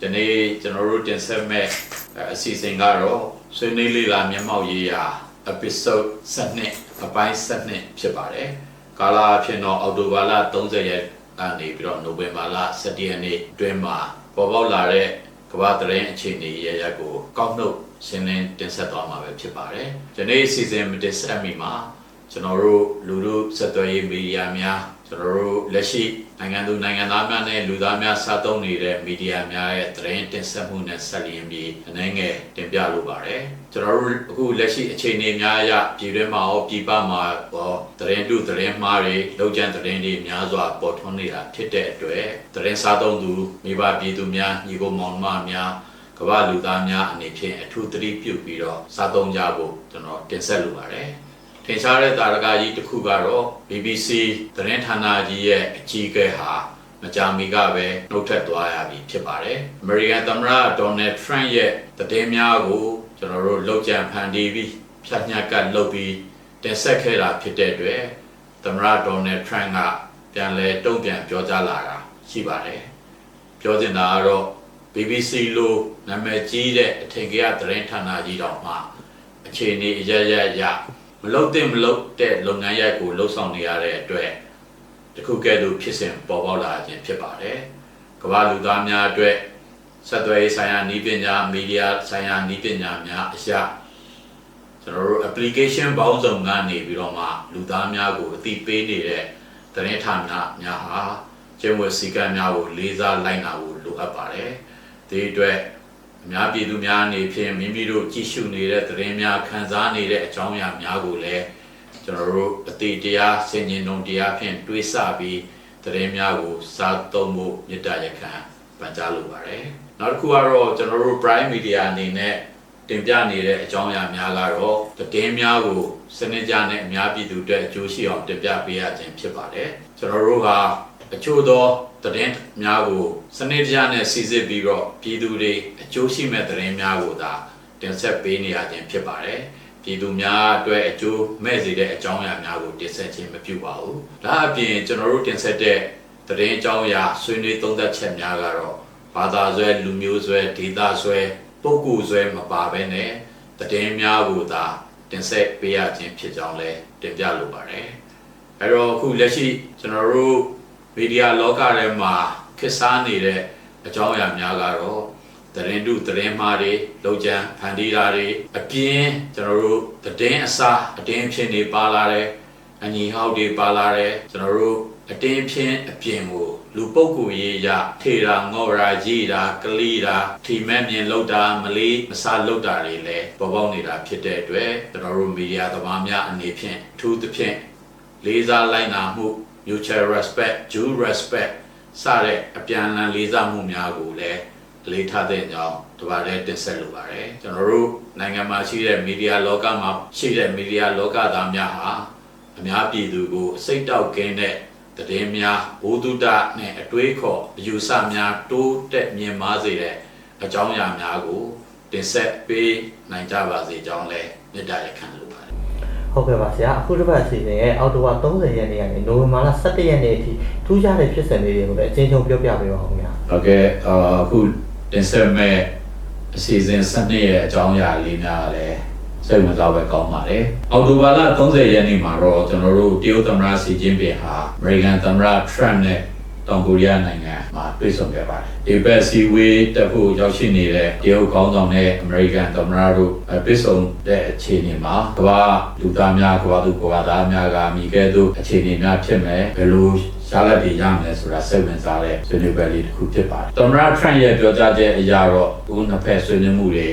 ဒီနေ့ကျွန်တော်တို့တင်ဆက်မဲ့အစီအစဉ်ကတော့ဆွေးနွေးလေးလာမျက်မှောက်ရေးရာ episode 7အပိုင်း7ဖြစ်ပါတယ်ကာလာအဖြစ်တော့အော်တိုဘာလ30ရက်ကနေပြီးတော့နိုဝင်ဘာလ17ရက်နေ့တွင်မှာပေါ်ပေါက်လာတဲ့ကမ္ဘာသတင်းအခြေအနေရရကိုကောက်နှုတ်ရှင်းလင်းတင်ဆက်သွားမှာပဲဖြစ်ပါတယ်ဒီနေ့အစီအစဉ်မတင်ဆက်မီမှာကျွန်တော်တို့လူလူဆက်သွယ်ရေးမီဒီယာများ ကျွန်တော်တို့လက်ရှိနိုင်ငံသူနိုင်ငံသားများနဲ့လူသားများစားသုံးနေတဲ့မီဒီယာများရဲ့သတင်းတင်ဆက်မှုနဲ့ဆက်လျင်ပြီးအနေငယ်တင်ပြလိုပါတယ်ကျွန်တော်တို့အခုလက်ရှိအခြေအနေများအရပြည်တွင်းမှာရောပြည်ပမှာရောသတင်းတုသတင်းမှားတွေလောက်ကျန်သတင်းတွေများစွာပေါ်ထွန်းနေတာဖြစ်တဲ့အတွက်သတင်းစားသုံးသူမိဘပြည်သူများညီကိုမောင်နှမများကမ္ဘာလူသားများအနေဖြင့်အထူးသတိပြုပြီးတော့စားသုံးကြဖို့ကျွန်တော်တင်ဆက်လိုပါတယ် ထင်ရှားတဲ့တာရကကြီးတစ်ခုကတော့ BBC သတင်းဌာနကြီးရဲ့အကြီးအကဲဟာမကြာမီကပဲနှုတ်ထွက်သွားရပြီဖြစ်ပါတယ်။ American သမ္မတ Donald Trump ရဲ့သတင်းများကိုကျွန်တော်တို့လောက်ကျန်ဖန်တီးပြီးဖြတ်ညှက်ကပ်လုပ်ပြီးတင်ဆက်ခဲ့တာဖြစ်တဲ့အတွက်သမ္မတ Donald Trump ကပြန်လဲတုံ့ပြန်ပြောကြားလာတာရှိပါတယ်။ပြောချင်တာကတော့ BBC လိုနာမည်ကြီးတဲ့အထင်ကြီးသတင်းဌာနကြီးတောင်မှအခြေအနေအရရရ မလုတ်တဲ့မလုတ်တဲ့လုပ်ငန်းရိုက်ကိုလှုပ်ဆောင်နေရတဲ့အတွက်တခုကဲ့သို့ဖြစ်စဉ်ပေါ်ပေါက်လာခြင်းဖြစ်ပါတယ်။ကမ္ဘာလူသားများအတွက်ဆက်သွယ်ရေးဆိုင်ရာနည်းပညာမီဒီယာဆိုင်ရာနည်းပညာများအရာကျွန်တော်တို့ application ပေါင်းစုံကနေပြီးတော့မှလူသားများကိုအသိပေးနေတဲ့သတင်းဌာနများဟာကျင့်ဝတ်စည်းကမ်းများကိုလေးစားလိုက်နာဖို့လိုအပ်ပါတယ်။ဒီအတွက် အများပြည်သူများအနေဖြင့်မိမိတို့ကြည့်ရှုနေတဲ့သတင်းများခံစားနေတဲ့အကြောင်းအရာများကိုလည်းကျွန်တော်တို့အတိတရားဆင်ញင်တော်တရားဖြင့်တွေးဆပြီးသတင်းများကိုစားသုံးဖို့မေတ္တာရက်ခံပန်ကြားလိုပါတယ်။နောက်တစ်ခုကတော့ကျွန်တော်တို့ Prime Media အနေနဲ့တင်ပြနေတဲ့အကြောင်းအရာများကတော့သတင်းများကိုစနစ်ကြနဲ့အများပြည်သူအတွက်အကျိုးရှိအောင်တင်ပြပေးရခြင်းဖြစ်ပါတယ်။ကျွန်တော်တို့က အချို့သောသတင်းများကိုစနစ်တကျနဲ့စီစစ်ပြီးတော့ပြည်သူတွေအကျိုးရှိမဲ့သတင်းများကိုသာတင်ဆက်ပေးနေရခြင်းဖြစ်ပါတယ်။ပြည်သူများအတွက်အကျိုးမဲ့စေတဲ့အကြောင်းအရာများကိုတင်ဆက်ခြင်းမပြုပါဘူး။ဒါအပြင်ကျွန်တော်တို့တင်ဆက်တဲ့သတင်းအကြောင်းအရာဆွေးနွေးသုံးသပ်ချက်များကတော့ဘာသာဆွဲလူမျိုးဆွဲဒေသဆွဲပုဂ္ဂိုလ်ဆွဲမပါဘဲနဲ့သတင်းများကိုသာတင်ဆက်ပေးရခြင်းဖြစ်ကြောင်းလည်းတင်ပြလိုပါတယ်။အဲတော့အခုလက်ရှိကျွန်တော်တို့ မီဒီယာလောကထဲမှာခက်စားနေတဲ့အကြောင်းအရာများကတော့သတင်းတုသတင်းမှားတွေလောက်ကျန်ဖန်တီးတာတွေအပြင်းကျွန်တော်တို့သတင်းအစားအတင်းဖြစ်နေပါလာတယ်အညီဟောက်တွေပါလာတယ်ကျွန်တော်တို့အတင်းဖြင်းအပြင်ကိုလူပုဂ္ဂိုလ်ရေးရထေတာငေါ်ရာကြီးတာကလိတာထီမဲ့မြင်လောက်တာမလေးမစားလောက်တာတွေလည်းပေါ်ပေါက်နေတာဖြစ်တဲ့အတွက်ကျွန်တော်တို့မီဒီယာသမားများအနေဖြင့်အထူးသဖြင့်လေးစားလိုက်နာမှု mutual respect due respect စတဲ့အပြန်အလှန်လေးစားမှုများကိုလည်းအလေးထားတဲ့ကြောင်းဒီပါလဲတင်ဆက်လိုပါတယ်ကျွန်တော်တို့နိုင်ငံမှာရှိတဲ့မီဒီယာလောကမှာရှိတဲ့မီဒီယာလောကသားများဟာအများပြည်သူကိုစိတ်တောက်ကင်းတဲ့သတင်းများဘုဒ္ဓတနဲ့အတွေးခေါ်အယူဆများတိုးတက်မြင့်မားစေတဲ့အကြောင်းအရာများကိုတင်ဆက်ပေးနိုင်ကြပါစေကြောင်းလည်းမေတ္တာရက်ခံလိုပါတယ် ဟုတ်ကဲ့ပါဆရာအခုတစ်ပတ်အစီအစဉ်ရဲ့အောက်တိုဘာ30ရက်နေ့ကနေနိုဝင်ဘာလ17ရက်နေ့အထိထူးခြားတဲ့ဖြစ်စဉ်လေးတွေကိုလည်းအချင်းချင်းပြောပြပေးပါဦးခင်ဗျာဟုတ်ကဲ့အာအခုတင်ဆက်မဲ့အစီအစဉ်စနစ်ရဲ့အကြောင်းအရာလေးများလည်းစိတ်ဝင်စားပဲကောင်းပါတယ်။အောက်တိုဘာလ30ရက်နေ့မှာတော့ကျွန်တော်တို့တရုတ်သမ္မတစီကျင်းပင်ဟာအမေရိကန်သမ္မတ Trump နဲ့ တောင်ကိုရီးယားနိုင်ငံမှာတွေ့ဆုံခဲ့ပါတယ်။ဒီဘက်စီဝေးတက်ဖို့ရောက်ရှိနေတဲ့တရုတ်ခေါင်းဆောင်နဲ့အမေရိကန်သမ္မတတို့တွေ့ဆုံတဲ့အခြေအနေမှာကမ္ဘာလူသားများကမ္ဘာသူကမ္ဘာသားများကမိခဲ့သို့အခြေအနေများဖြစ်မယ်ဘယ်လိုရှားလက်တွေရမယ်ဆိုတာစိတ်ဝင်စားတဲ့ဆွေးနွေးပွဲလေးတစ်ခုဖြစ်ပါတယ်။သမ္မတ Trump ရဲ့ပြောကြားချက်အရတော့ဦးနှစ်ဖက်ဆွေးနွေးမှုတွေ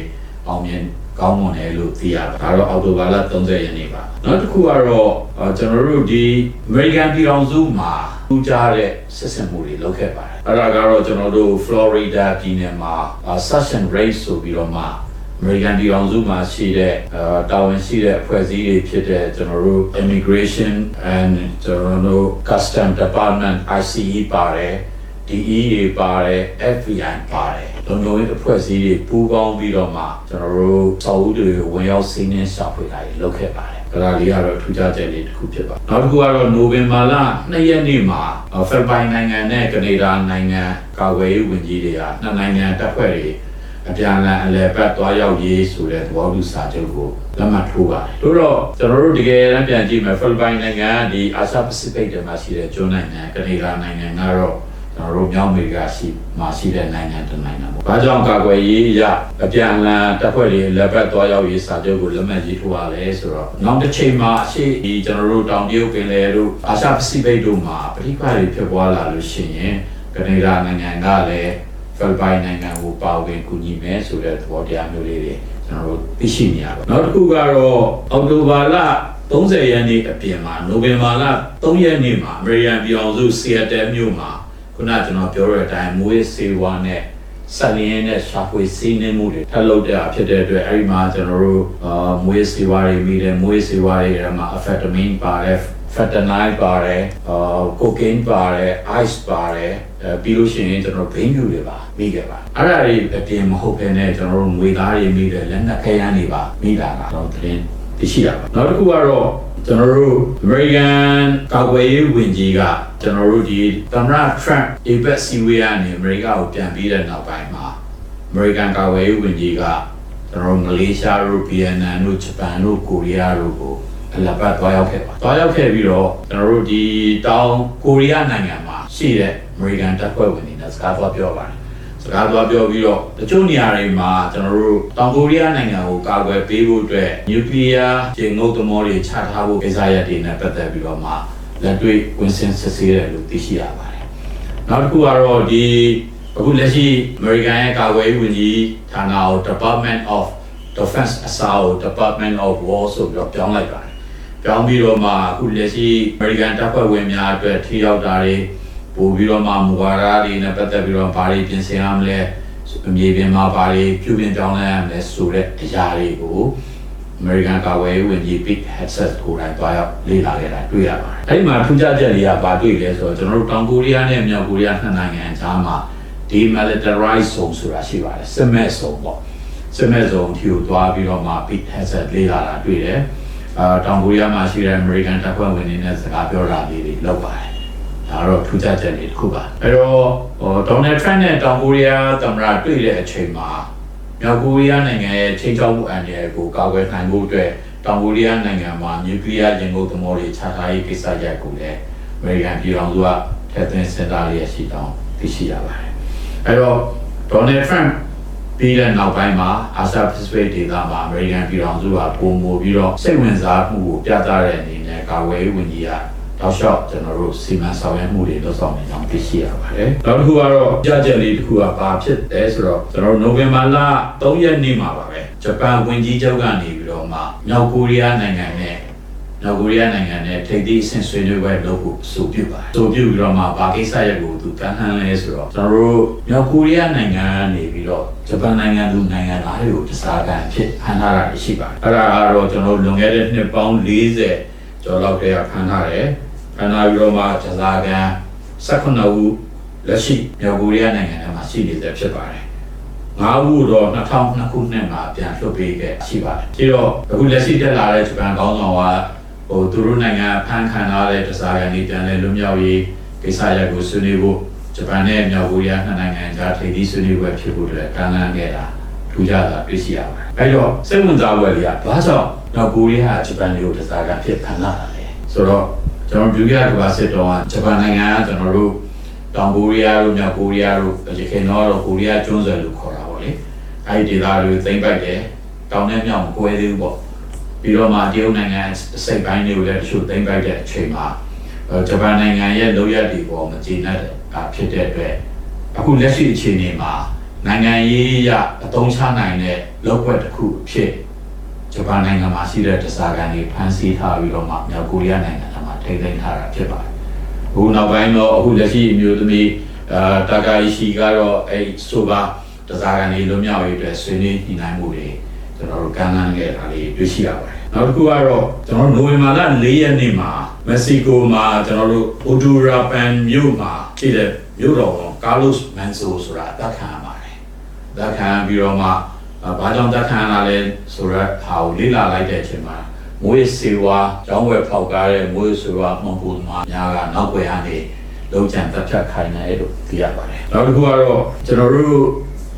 အောင်မြင် ကောင်းမွန်တယ်လို့သိရပါတယ်။ဒါတော့အောက်တိုဘာလ30ရက်နေ့ပါ။နောက်တစ်ခုကတော့အာကျွန်တော်တို့ဒီ American ပြည်ထောင်စုမှာထူးခြားတဲ့ဆက်ဆံမှုတွေလုပ်ခဲ့ပါတယ်။အဲ့ဒါကတော့ကျွန်တော်တို့ Florida ပြည်နယ်မှာအာ Suction Rate ဆိုပြီးတော့မှ American ပြည်ထောင်စုမှာရှိတဲ့အာတာဝန်ရှိတဲ့အဖွဲ့အစည်းတွေဖြစ်တဲ့ကျွန်တော်တို့ Immigration and ကျွန်တော်တို့ Custom Department ICE ပါတယ် DEA ပါတယ် FBI ပါတယ် လုံခြုံရေးအဖွဲ့အစည်းတွေပူးပေါင်းပြီးတော့မှကျွန်တော်တို့စာအုပ်တွေဝင်ရောက်စီးနှင်းရှာဖွေတာတွေလုပ်ခဲ့ပါတယ်။ဒါလေးကတော့ထူးခြားချက်လေးတစ်ခုဖြစ်ပါတယ်။နောက်တစ်ခုကတော့နိုဝင်ဘာလ2ရက်နေ့မှာဖိလစ်ပိုင်နိုင်ငံနဲ့ကနေဒါနိုင်ငံကာကွယ်ရေးဝန်ကြီးတွေကနှစ်နိုင်ငံတပ်ဖွဲ့တွေအပြန်အလှန်အလဲပတ်သွားရောက်ရေးဆိုတဲ့သဘောတူစာချုပ်ကိုလက်မှတ်ထိုးပါတယ်။တို့တော့ကျွန်တော်တို့တကယ်တမ်းပြန်ကြည့်မယ်ဖိလစ်ပိုင်နိုင်ငံကဒီအာရှပစိဖိတ်တွေမှာရှိတဲ့ကျွန်းနိုင်ငံကနေဒါနိုင်ငံကတော့ ကျွန်တော်တို့မြောက်အမေရိကရှိမှာရှိတဲ့နိုင်ငံတစ်နိုင်ငံပေါ့။ဘာကြောင့်ကာကွယ်ရေးအရအပြန်အလှန်တပ်ဖွဲ့တွေလက်ပတ်သွားရောက်ရေးစာချုပ်ကိုလက်မှတ်ရေးထိုးရလဲဆိုတော့နောက်တစ်ချိန်မှာအရှိဒီကျွန်တော်တို့တောင်တရုတ်ပင်လယ်တို့အာရှပစိဖိတ်တို့မှာပဋိပက္ခတွေဖြစ်ပွားလာလို့ရှိရင်ကနေဒါနိုင်ငံကလည်းဖိလစ်ပိုင်နိုင်ငံကိုပါဝင်ကူညီမယ်ဆိုတဲ့သဘောတရားမျိုးလေးတွေကျွန်တော်တို့သိရှိနေရပါနောက်တစ်ခုကတော့အောက်တိုဘာလ30ရက်နေ့အပြင်မှာနိုဝင်ဘာလ3ရက်နေ့မှာအမေရိကန်ပြည်အောင်စုဆီယက်တယ်မြို့မှာ ခုနကကျွန်တော်ပြောတဲ့အတိုင်းမွေးစေဝါနဲ့ဆက်လျင်းနဲ့ရှာဖွေစီးနှင်းမှုတွေထပ်လုပ်တဲ့အဖြစ်တဲ့အတွက်အဲဒီမှာကျွန်တော်တို့အာမွေးစေဝါတွေမိတယ်မွေးစေဝါတွေထဲမှာ amphetamine ပါတယ် fentanyl ပါတယ်အာကိုကိန်းပါတယ် ice ပါတယ်အဲပြီးလို့ရှိရင်ကျွန်တော်ဘိန်းဖြူတွေပါမိခဲ့ပါအဲ့ဒါတွေအပြင်မဟုတ်ဘဲနဲ့ကျွန်တော်တို့ငွေသားတွေမိတယ်လက်နက်ခဲယမ်းတွေပါမိတာကကျွန်တော်သတင်းသိရှိရပါနောက်တစ်ခုကတော့ ကျွန်တော်တို့ American ကာကွယ်ရေးဝန်ကြီးကကျွန်တော်တို့ဒီသမ္မတ Trump APEC စီဝေးကနေအမေရိကကိုပြန်ပြီးတဲ့နောက်ပိုင်းမှာ American ကာကွယ်ရေးဝန်ကြီးကကျွန်တော်တို့မလေးရှားတို့ဗီယက်နမ်တို့ဂျပန်တို့ကိုရီးယားတို့ကိုအလပတ်သွားရောက်ခဲ့ပါသွားရောက်ခဲ့ပြီးတော့ကျွန်တော်တို့ဒီတောင်ကိုရီးယားနိုင်ငံမှာရှိတဲ့ American တပ်ဖွဲ့ဝင်တွေနဲ့စကားသွားပြောပါတယ် စကားသွားပြောပြီးတော့တချို့နေရာတွေမှာကျွန်တော်တို့တောင်ကိုရီးယားနိုင်ငံကိုကာကွယ်ပေးဖို့အတွက်နျူကလ িয়ার ရေငုပ်သမောတွေချထားဖို့ကိစ္စရပ်တွေနဲ့ပတ်သက်ပြီးတော့မှလက်တွေ့ဝင်စင်စစ်ဆေးတယ်လို့သိရှိရပါတယ်နောက်တစ်ခုကတော့ဒီအခုလက်ရှိ American ရဲ့ကာကွယ်ရေးဝန်ကြီးဌာနကို Department of Defense အစားကို Department of War ဆိုပြီးတော့ပြောင်းလိုက်ပါတယ်ပြောင်းပြီးတော့မှအခုလက်ရှိ American တပ်ဖွဲ့ဝင်များအတွက်ထိရောက်တာတွေ ပို့ပြီးတော့မှမူဝါဒတွေနဲ့ပတ်သက်ပြီးတော့ဘာတွေပြင်ဆင်ရမလဲအမြေပြင်မှာဘာတွေပြုပြင်ပြောင်းလဲရမလဲဆိုတဲ့အရာတွေကို American ကာကွယ်ရေးဝန်ကြီး Pete Hegseth ကိုယ်တိုင်တွားရောက်လေ့လာခဲ့တာတွေ့ရပါတယ်။အဲဒီမှာထူးခြားချက်တွေကဘာတွေ့လဲဆိုတော့ကျွန်တော်တို့တောင်ကိုရီးယားနဲ့မြောက်ကိုရီးယားနှစ်နိုင်ငံအကြားမှာ demilitarized zone ဆိုတာရှိပါတယ်။စစ်မဲ့ဇုံပေါ့။စစ်မဲ့ဇုံအထိကိုတွားပြီးတော့မှ Pete Hegseth လေ့လာတာတွေ့တယ်။အာတောင်ကိုရီးယားမှာရှိတဲ့ American တပ်ဖွဲ့ဝင်တွေနဲ့စကားပြောတာလေးတွေလုပ်ပါတယ်။ ဒါတော့ထူးခြားချက်လေးတစ်ခုပါ။အဲတော့ဟို Donald Trump နဲ့တောင်ကိုရီးယားသမ္မတတွေ့တဲ့အချိန်မှာမြောက်ကိုရီးယားနိုင်ငံရဲ့ချိန်ချောက်မှုအန္တရာယ်ကိုကာကွယ်နိုင်ဖို့အတွက်တောင်ကိုရီးယားနိုင်ငံမှာနျူကလ িয়ার ရင်ကုန်သမောတွေချထားရေးကိစ္စရပ်ကိုလည်းအမေရိကန်ပြည်ထောင်စုကထည့်သွင်းစဉ်းစားလျက်ရှိတောင်းသိရှိရပါတယ်။အဲတော့ဒေါ်နယ်ထရန့်ပြီးတဲ့နောက်ပိုင်းမှာအာရှပစိဖိတ်ဒေသမှာအမေရိကန်ပြည်ထောင်စုကပုံမူပြီးတော့စိတ်ဝင်စားမှုကိုပြသတဲ့အနေနဲ့ကာကွယ်ရေးဝန်ကြီးက တောက်လျှောက်ကျွန်တော်တို့စီမံဆောင်ရွက်မှုတွေလုပ်ဆောင်နေကြောင်းသိရှိရပါတယ်။နောက်တစ်ခုကတော့ကြားချက်လေးတစ်ခုကဘာဖြစ်လဲဆိုတော့ကျွန်တော်နိုဝင်ဘာလ3ရက်နေ့မှာပါပဲဂျပန်ဝန်ကြီးချုပ်ကနေပြီးတော့မှမြောက်ကိုရီးယားနိုင်ငံနဲ့မြောက်ကိုရီးယားနိုင်ငံနဲ့ထိပ်သီးအဆင့်ဆွေးနွေးပွဲလုပ်ဖို့အဆိုပြုပါတယ်။အဆိုပြုပြီးတော့မှဘာကိစ္စရပ်ကိုသူတန်းဟန်းလဲဆိုတော့ကျွန်တော်တို့မြောက်ကိုရီးယားနိုင်ငံကနေပြီးတော့ဂျပန်နိုင်ငံသူနိုင်ငံသားတွေကိုတစားကန်ဖြစ်ဟန်ထားတာရှိပါတယ်။အဲ့ဒါကတော့ကျွန်တော်တို့လွန်ခဲ့တဲ့နှစ်ပေါင်း40ကျော်လောက်တည်းကဖန်ထားတယ်။ ဖန်ထားပြီးတော့မှတစားကန်18ဦးလက်ရှိမြောက်ကိုရီးယားနိုင်ငံထဲမှာရှိနေတဲ့ဖြစ်ပါတယ်။ငါးခုတော့2002ခုနှစ်မှာပြန်လွှတ်ပေးခဲ့ရှိပါတယ်။ပြီးတော့အခုလက်ရှိတက်လာတဲ့ဂျပန်ကောင်းဆောင်ကဟိုသူတို့နိုင်ငံဖန်ခံထားတဲ့တစားကန်ကြီးပြန်လဲလွတ်မြောက်ရေးကိစ္စရပ်ကိုဆွေးနွေးဖို့ဂျပန်နဲ့မြောက်ကိုရီးယားနှစ်နိုင်ငံကြားထိပ်သီးဆွေးနွေးပွဲဖြစ်ဖို့အတွက်ကမ်းလှမ်းခဲ့တာထူးခြားတာတွေ့ရှိရပါတယ်။အဲတော့စိတ်ဝင်စားပွဲတွေကဘာကြောင့်မြောက်ကိုရီးယားကဂျပန်ကိုတစားကန်ဖြစ်ခံလာတာလဲဆိုတော့ ကျွန်တော်ပြောရတဲ့ကစစ်တော့ဂျပန်နိုင်ငံကကျွန်တော်တို့တောင်ကိုရီးယားတို့မြောက်ကိုရီးယားတို့ရခိုင်တော့ကိုရီးယားကျွန်းဆွယ်လို့ခေါ်တာပေါ့လေအဲဒီဒေသတွေသိမ့်ပိုက်တယ်တောင်နဲ့မြောက်မကွဲသေးဘူးပေါ့ပြီးတော့မှတရုတ်နိုင်ငံစိတ်ပိုင်းတွေကိုလည်းတချို့သိမ့်ပိုက်တဲ့အချိန်မှာဂျပန်နိုင်ငံရဲ့လုပ်ရည်ပေါ်မကျေနပ်တာဖြစ်တဲ့အတွက်အခုလက်ရှိအခြေအနေမှာနိုင်ငံရေးရအသုံးချနိုင်တဲ့လောက်ွက်တစ်ခုအဖြစ်ဂျပန်နိုင်ငံမှာရှိတဲ့တစားကန်တွေဖန်ဆီးထားပြီးတော့မှမြောက်ကိုရီးယားနိုင်ငံမှာ ထိန်းသိမ်းထားတာဖြစ်ပါတယ်အခုနောက်ပိုင်းတော့အခုလက်ရှိအမျိုးသမီးအာတာကာအီရှိကတော့အဲဆိုပါတစားကန်လေးလွန်မြောက်ရေးအတွက်ဆွေးနွေးညှိနှိုင်းမှုတွေကျွန်တော်တို့ကမ်းလှမ်းခဲ့တာလေးတွေ့ရှိရပါတယ်။နောက်တစ်ခုကတော့ကျွန်တော်တို့နိုဝင်ဘာလ၄ရက်နေ့မှာမက္ကဆီကိုမှာကျွန်တော်တို့အိုဒူရာပန်မြို့မှာရှိတဲ့မြို့တော်ကာလိုစ်မန်ဆိုဆိုတာအသက်ခံရပါတယ်။တက်ခံပြီးတော့မှအာဘာကြောင့်တက်ခံလာလဲဆိုတော့ဟာကိုလေ့လာလိုက်တဲ့အချိန်မှာ မွေးစေဝါကျောင်းဝယ်ဖောက်ကားတဲ့မွေးစေဝါမှန်ပုံမှာများကနောက်ွယ်ကနေလုံးချန်တက်ဖြတ်ခိုင်းတယ်လို့သိရပါတယ်နောက်တစ်ခုကတော့ကျွန်တော်တို့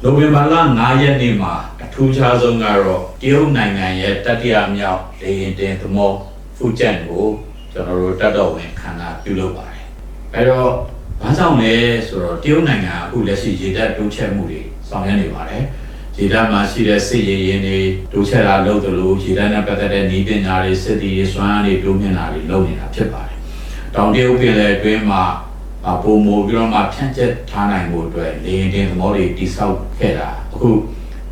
နိုဝင်ဘာလ9ရက်နေ့မှာအထူးခြားဆုံးကတော့တရုတ်နိုင်ငံရဲ့တတိယမြောက်လေရင်တင်သမောဖူကျန်ကိုကျွန်တော်တို့တက်တော်ဝင်ခန္ဓာပြုလုပ်ပါတယ်အဲတော့ဘာကြောင့်လဲဆိုတော့တရုတ်နိုင်ငံကအခုလက်ရှိရေတပ်တိုးချဲ့မှုတွေဆောင်ရွက်နေပါတယ် ရေတပ်မှာရှိတဲ့စစ်ရေးရင်တွေတိုးချဲ့တာလုပ်သလိုရေတပ်နဲ့ပတ်သက်တဲ့နည်းပညာတွေစစ်တီတွေစွမ်းအားတွေတိုးမြင့်တာတွေလုပ်နေတာဖြစ်ပါတယ်တောင်တရုတ်ပင်လယ်အတွင်းမှာအပုံမိုပြီးတော့မှဖြန့်ကျက်ထားနိုင်မှုအတွက်လေရင်တင်သမောတွေတိစောက်ခဲ့တာအခု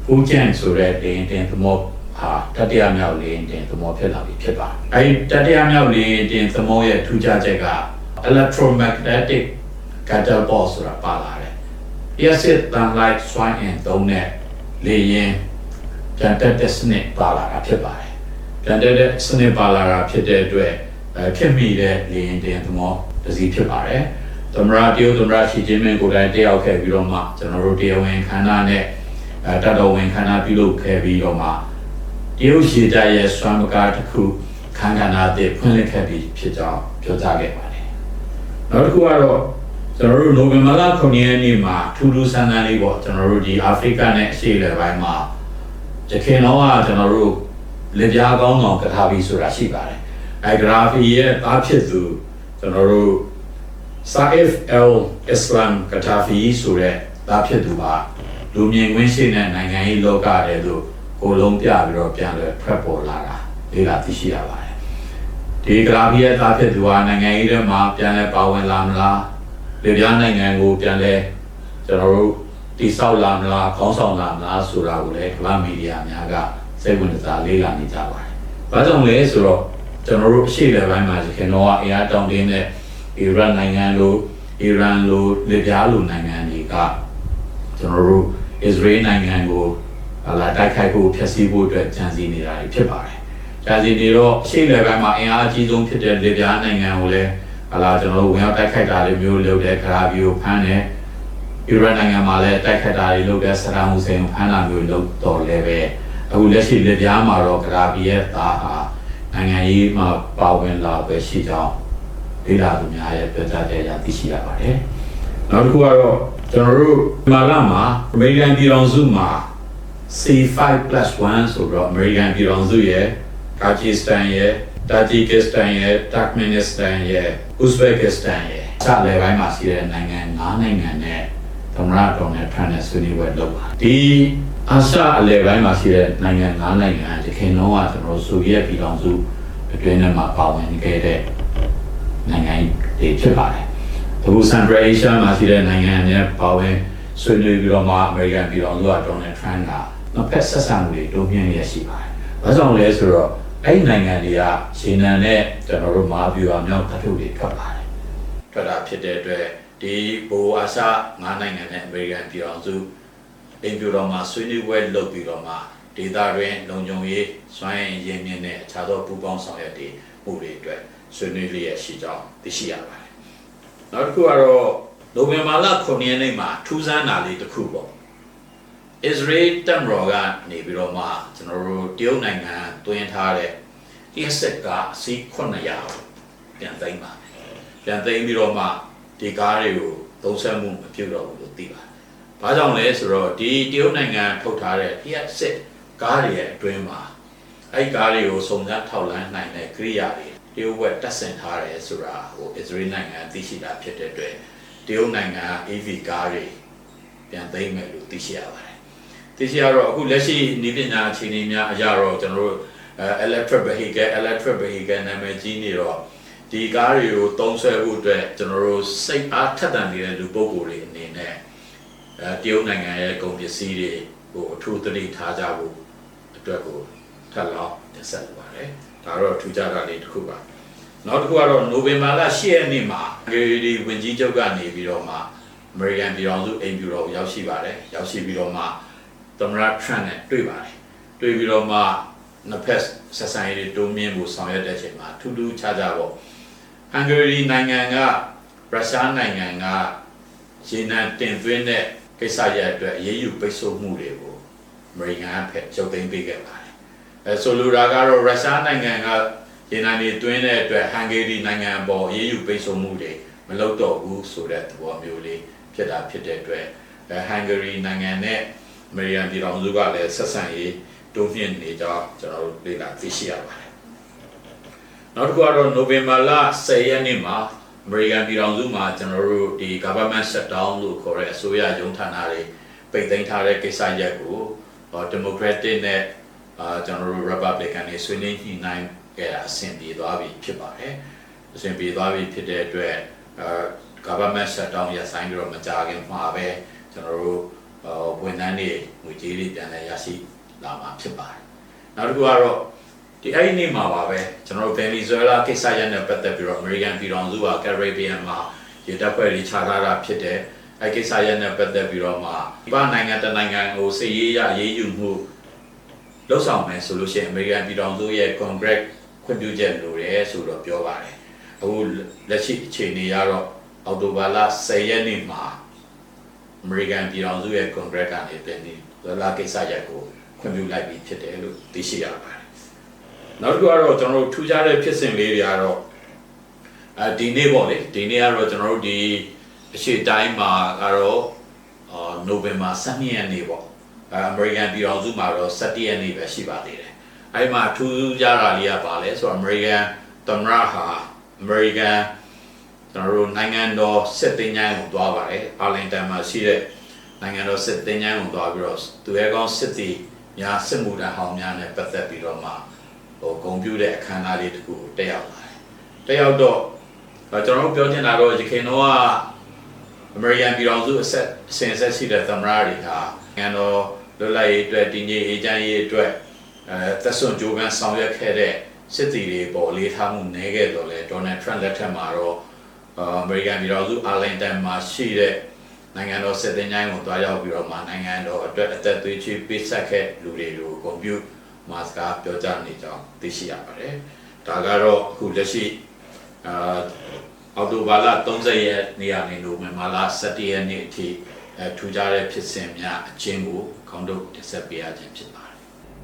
ဖူကျန်ဆိုတဲ့လေရင်တင်သမောဟာတတိယမြောက်လေရင်တင်သမောဖြစ်လာပြီဖြစ်ပါတယ်အဲဒီတတိယမြောက်လေရင်တင်သမောရဲ့ထူးခြားချက်က electromagnetic catapult ဆိုတာပါလာတယ်။ ESC တန်လိုက် swine in သုံးတဲ့ လေရင်ပြန်တက်တဲ့စနစ်ပါလာတာဖြစ်ပါတယ်။ပြန်တက်တဲ့စနစ်ပါလာတာဖြစ်တဲ့အတွက်အဲခင်မိတဲ့လေရင်တင်သမောတစ်စီးဖြစ်ပါတယ်။သမရတရုတ်သမရရှိချင်းမင်းကိုယ်တိုင်တက်ရောက်ခဲ့ပြီးတော့မှကျွန်တော်တို့တရားဝင်ခန္ဓာနဲ့အဲတတော်ဝင်ခန္ဓာပြုလုပ်ခဲ့ပြီးတော့မှတရုတ်ရှိတဲ့ရဲ့စွမ်းပကားတစ်ခုခန္ဓာနာတဲ့ဖွင့်လှစ်ခဲ့ပြီးဖြစ်ကြောင်းပြောကြားခဲ့ပါတယ်။နောက်တစ်ခုကတော့ ကျွန်တော်တို့နိုဝင်ဘာလ9ရက်နေ့မှာထူးထူးဆန်းဆန်းလေးပေါ့ကျွန်တော်တို့ဒီအာဖရိကနဲ့အရှေ့အလယ်ပိုင်းမှာတခင်တော့ကကျွန်တော်တို့လက်ပြားကောင်းဆောင်ကထာဘီဆိုတာရှိပါတယ်အဲဂရာဖီရဲ့သားဖြစ်သူကျွန်တော်တို့ Saif El Islam Gaddafi ဆိုတဲ့သားဖြစ်သူပါလူမြင်ကွင်းရှိတဲ့နိုင်ငံရေးလောကတဲ့လို့ကိုယ်လုံးပြပြီးတော့ပြန်လဲထွက်ပေါ်လာတာဒီကသိရှိရပါတယ်ဒီဂရာဖီရဲ့သားဖြစ်သူဟာနိုင်ငံရေးထဲမှာပြန်လဲပါဝင်လာမလား လေပြားနိုင်ငံကိုပြန်လဲကျွန်တော်တို့တိဆောက်လာမလားခေါင်းဆောင်လာမလားဆိုတာကိုလည်းကမ္ဘာမီဒီယာများကစိတ်ဝင်စားလေ့လာနေကြပါတယ်။ဘာကြောင့်လဲဆိုတော့ကျွန်တော်တို့အရှိတဲ့ဘက်မှာခင်တော့အင်အားတောင်းတင်းတဲ့အီရန်နိုင်ငံလိုအီရန်လိုလေပြားလိုနိုင်ငံတွေကကျွန်တော်တို့အစ္စရေးနိုင်ငံကိုဟာလာတိုက်ခိုက်ဖို့ဖျက်ဆီးဖို့အတွက်ကြံစည်နေတာတွေဖြစ်ပါတယ်။ကြာစီနေတော့ရှေ့လေပိုင်းမှာအင်အားအကြီးဆုံးဖြစ်တဲ့လေပြားနိုင်ငံကိုလည်း ဟာလာကျွန်တော်တို့ဝင်ရောက်တိုက်ခိုက်တာတွေမျိုးလုပ်တဲ့ခရာဘီကိုဖမ်းတယ်။အီရန်နိုင်ငံမှာလည်းတိုက်ခိုက်တာတွေလုပ်တဲ့ဆဒမ်ဟူစိန်ကိုဖမ်းတာမျိုးလုပ်တော့လည်းပဲအခုလက်ရှိလေပြားမှာတော့ခရာဘီရဲ့သားဟာနိုင်ငံရေးမှာပါဝင်လာပဲရှိကြောင်းဒေတာသူများရဲ့ပြောကြားချက်အရသိရှိရပါတယ်။နောက်တစ်ခုကတော့ကျွန်တော်တို့မာလာမှာအမေရိကန်ပြည်ထောင်စုမှာ C5+1 ဆိုတော့ American ပြည်ထောင်စုရဲ့ Kyrgyzstan ရဲ့ Tajikistan ရဲ့ Turkmenistan ရဲ့ Uzbekistan ရဲ့စလည်းပိုင်းမှာရှိတဲ့နိုင်ငံ၅နိုင်ငံနဲ့သမ္မတဒေါ်နယ်ထရန့်နဲ့ဆွေးနွေးပွဲလုပ်ပါဒီအာရှအလယ်ပိုင်းမှာရှိတဲ့နိုင်ငံ၅နိုင်ငံတခင်လုံးကကျွန်တော်တို့ဆိုဗီယက်ပြည်ထောင်စုအတွင်းထဲမှာပါဝင်ခဲ့တဲ့နိုင်ငံတွေဖြစ်ပါတယ်အခု Central Asia မှာရှိတဲ့နိုင်ငံတွေပါဝင်ဆွေးနွေးပြီးတော့မှ American ပြည်ထောင်စုကဒေါ်နယ်ထရန့်ကနှစ်ဖက်ဆက်ဆံမှုတွေတိုးမြင့်ရရှိပါတယ်။ဘာကြောင့်လဲဆိုတော့ အဲ့ဒီနိုင်ငံတွေကရေနံနဲ့ကျွန်တော်တို့မဟာဗျူဟာမြောက်သတ္တုတွေထွက်ပါတယ်။ထွက်တာဖြစ်တဲ့အတွက်ဒီဘိုအာရှ၅နိုင်ငံနဲ့အမေရိကန်ပြည်ထောင်စုအင်ပြူတော်မှာဆွေးနွေးပွဲလုပ်ပြီးတော့မှဒေသတွင်းလုံခြုံရေးစွမ်းရည်ရင်းမြစ်နဲ့အခြားသောပူးပေါင်းဆောင်ရွက်တွေမှုတွေအတွက်ဆွေးနွေးလျက်ရှိကြောင်းသိရှိရပါတယ်။နောက်တစ်ခုကတော့နိုဝင်ဘာလ9ရက်နေ့မှာထူးဆန်းတာလေးတစ်ခုပေါ့ Israel တပ်မတော်ကနေပြီးတော့မှကျွန်တော်တို့တရုတ်နိုင်ငံတွင်းထားတဲ့ ESC ကအစီး900ပြန်သိမ်းပါပြန်သိမ်းပြီးတော့မှဒီကားတွေကိုသုံးဆက်မှုမပြုတော့ဘူးလို့သိပါတယ်။ဘာကြောင့်လဲဆိုတော့ဒီတရုတ်နိုင်ငံထုတ်ထားတဲ့ ESC ကားတွေရဲ့အတွင်းမှာအဲ့ဒီကားတွေကိုစုံစမ်းထောက်လှမ်းနိုင်တဲ့ကိရိယာတွေတရုတ်ဘက်တပ်ဆင်ထားတယ်ဆိုတာဟို Israel နိုင်ငံသိရှိတာဖြစ်တဲ့အတွက်တရုတ်နိုင်ငံ AV ကားတွေပြန်သိမ်းမယ်လို့သိရှိရပါတယ် သိရှိရတော့အခုလက်ရှိဤပညာအခြေအနေများအရတော့ကျွန်တော်တို့အဲ electric vehicle electric vehicle နာမည်ကြီးနေတော့ဒီကားတွေကိုသုံးဆွဲဖို့အတွက်ကျွန်တော်တို့စိတ်အားထက်သန်နေတဲ့လူပုဂ္ဂိုလ်တွေအနေနဲ့အဲတရုတ်နိုင်ငံရဲ့ကုန်ပစ္စည်းတွေကိုအထူးသတိထားကြဖို့အတွက်ကိုထပ်လောင်းတင်ဆက်လိုပါတယ်ဒါတော့ထူးခြားတာလေးတစ်ခုပါနောက်တစ်ခုကတော့နိုဝင်ဘာလ10ရက်နေ့မှာဂေရီဝင်ကြီးချုပ်ကနေပြီးတော့မှ American ပြည်ထောင်စုအိမ်ပြူတော်ကိုရောက်ရှိပါတယ်ရောက်ရှိပြီးတော့မှ သမ္မတထရန့်နဲ့တွေ့ပါတယ်တွေ့ပြီးတော့မှနှစ်ဖက်ဆက်ဆံရေးတွေတိုးမြင့်ဖို့ဆောင်ရွက်တဲ့အချိန်မှာထူးထူးခြားခြားပေါ့ဟန်ဂေရီနိုင်ငံကရုရှားနိုင်ငံကရေနံတင်သွင်းတဲ့ကိစ္စရပ်အတွက်အရေးယူပိတ်ဆို့မှုတွေကိုအမေရိကန်ကဖက်ရုပ်သိမ်းပေးခဲ့ပါတယ်အဲဆိုလိုတာကတော့ရုရှားနိုင်ငံကရေနံတွေတွင်းတဲ့အတွက်ဟန်ဂေရီနိုင်ငံအပေါ်အရေးယူပိတ်ဆို့မှုတွေမလုပ်တော့ဘူးဆိုတဲ့သဘောမျိုးလေးဖြစ်တာဖြစ်တဲ့အတွက်အဲဟန်ဂေရီနိုင်ငံနဲ့အ မေရိကန်ပြည်ထောင်စုကလည်းဆက်ဆံရေးတိုးမြင့်နေကြောင်းကျွန်တော်တို့လေ့လာသိရှိရပါတယ်နောက်တစ်ခုကတော့နိုဝင်ဘာလ10ရက်နေ့မှာအမေရိကန်ပြည်ထောင်စုမှာကျွန်တော်တို့ဒီ government shutdown လို့ခေါ်တဲ့အစိုးရရုံးဌာနတွေပိတ်သိမ်းထားတဲ့ကိစ္စရပ်ကိုဟော democratic နဲ့အာကျွန်တော်တို့ republican တွေဆွေးနွေးညှိနှိုင်းခဲ့တာအဆင်ပြေသွားပြီဖြစ်ပါတယ်အဆင်ပြေသွားပြီဖြစ်တဲ့အတွက်အာ government shutdown ရဆိုင်ပြီးတော့မကြခင်မှာပဲကျွန်တော်တို့ဟော ဝန်ထမ်းတွေငွေကြေးတွေပြန်လည်ရရှိလာမှာဖြစ်ပါတယ်နောက်တစ်ခုကတော့ဒီအဲ့ဒီနေ့မှာပါပဲကျွန်တော်တို့ Venezuela ကိစ္စရပ်နဲ့ပတ်သက်ပြီးတော့ American ပြည်ထောင်စုက Caribbean မှာရေတပ်ဖွဲ့တွေခြားထားတာဖြစ်တဲ့အဲ့ကိစ္စရပ်နဲ့ပတ်သက်ပြီးတော့မှဒီပနိုင်ငံတစ်နိုင်ငံကိုစစ်ရေးရရေးယူမှုလှုပ်ဆောင်မယ်ဆိုလို့ရှိရင် American ပြည်ထောင်စုရဲ့ Congress ခွင့်ပြုချက်လိုတယ်ဆိုတော့ပြောပါတယ်အခုလက်ရှိအခြေအနေကတော့အောက်တိုဘာလ10ရက်နေ့မှာ American ပြည်ထောင်စုရဲ့ Congress ကနေပြန်ပြီးလာကိစ္စရပ်ကိုခွင့်ပြုလိုက်ပြီးဖြစ်တယ်လို့သိရှိရပါတယ်နောက်တစ်ခုကတော့ကျွန်တော်တို့ထူးခြားတဲ့ဖြစ်စဉ်လေးတွေကတော့အဲဒီနေ့ပေါ့လေဒီနေ့ကတော့ကျွန်တော်တို့ဒီအရှိတိုင်းမှာကတော့အာနိုဝင်ဘာ12ရက်နေ့ပေါ့အဲအမေရိကန်ပြည်ထောင်စုမှာတော့17ရက်နေ့ပဲရှိပါသေးတယ်အဲဒီမှာထူးခြားတာလေးကပါလဲဆိုတော့အမေရိကန်သမ္မတဟာအမေရိကန် ကျွန်တော်တို့နိုင်ငံတော်စစ်တင်ញိုင်းကိုတွားပါတယ်အာလင်တန်မှာရှိတဲ့နိုင်ငံတော်စစ်တင်ញိုင်းကိုတွားပြီးတော့သူရဲကောင်းစစ်တီများစစ်မှုထမ်းဟောင်းများနဲ့ပတ်သက်ပြီးတော့မှဟိုဂုံပြူတဲ့အခမ်းအနားလေးတစ်ခုကိုတက်ရောက်လာတယ်တက်ရောက်တော့အဲကျွန်တော်တို့ပြောချင်တာတော့ရခိုင်တော့ကအမေရိကန်ပြည်ထောင်စုအဆက်အစဉ်အဆက်ရှိတဲ့သမ္မတတွေဟာနိုင်ငံတော်လွတ်လပ်ရေးအတွက်တည်ငြိမ်အေးချမ်းရေးအတွက်အဲသက်စွန့်ကြိုးပမ်းဆောင်ရွက်ခဲ့တဲ့စစ်တီတွေပေါ်လေးထားမှုနည်းခဲ့တော့လေဒေါ်နယ်ထရန့်လက်ထက်မှာတော့ အမေရိကန်ပြည်ထောင်စုအာလင်တန်မှာရှိတဲ့နိုင်ငံတော်စစ်တင်ချိုင်းကိုတွားရောက်ပြီးတော့မှနိုင်ငံတော်အတွက်အသက်သွေးချွေးပေးဆက်ခဲ့လူတွေကိုကွန်ပျူတာစကားပြောကြားနေကြောင်းသိရှိရပါတယ်။ဒါကတော့အခုလက်ရှိအာအော်တိုဘာလ30ရက်နေ့ကနေနိုဝင်ဘာလ17ရက်နေ့အထိအဲထူကြတဲ့ဖြစ်စဉ်များအချင်းကိုခေါင်းတို့တင်ဆက်ပေးရခြင်းဖြစ်ပါတယ်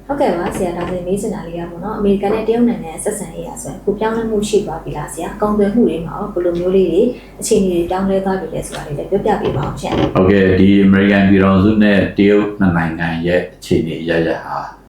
ဟုတ်ကဲ့ပါဆရာဒါဆိုရင်မေးချင်တာလေးကပေါ့နော်အမေရိကန်နဲ့တရုတ်နိုင်ငံရဲ့ဆက်ဆံရေးရဆိုရင်ခုပြောင်းလဲမှုရှိသွားပြီလားဆရာအကောင့်သွင်းမှုတွေမှာရောဘယ်လိုမျိုးလေးတွေအခြေအနေတွေတောင်းလဲသွားပြီလဲဆိုတာလေးလည်းပြောပြပေးပါအောင်ရှင်။ဟုတ်ကဲ့ဒီ American ပြည်ထောင်စုနဲ့တရုတ်နှစ်နိုင်ငံရဲ့အခြေအနေရရဟာ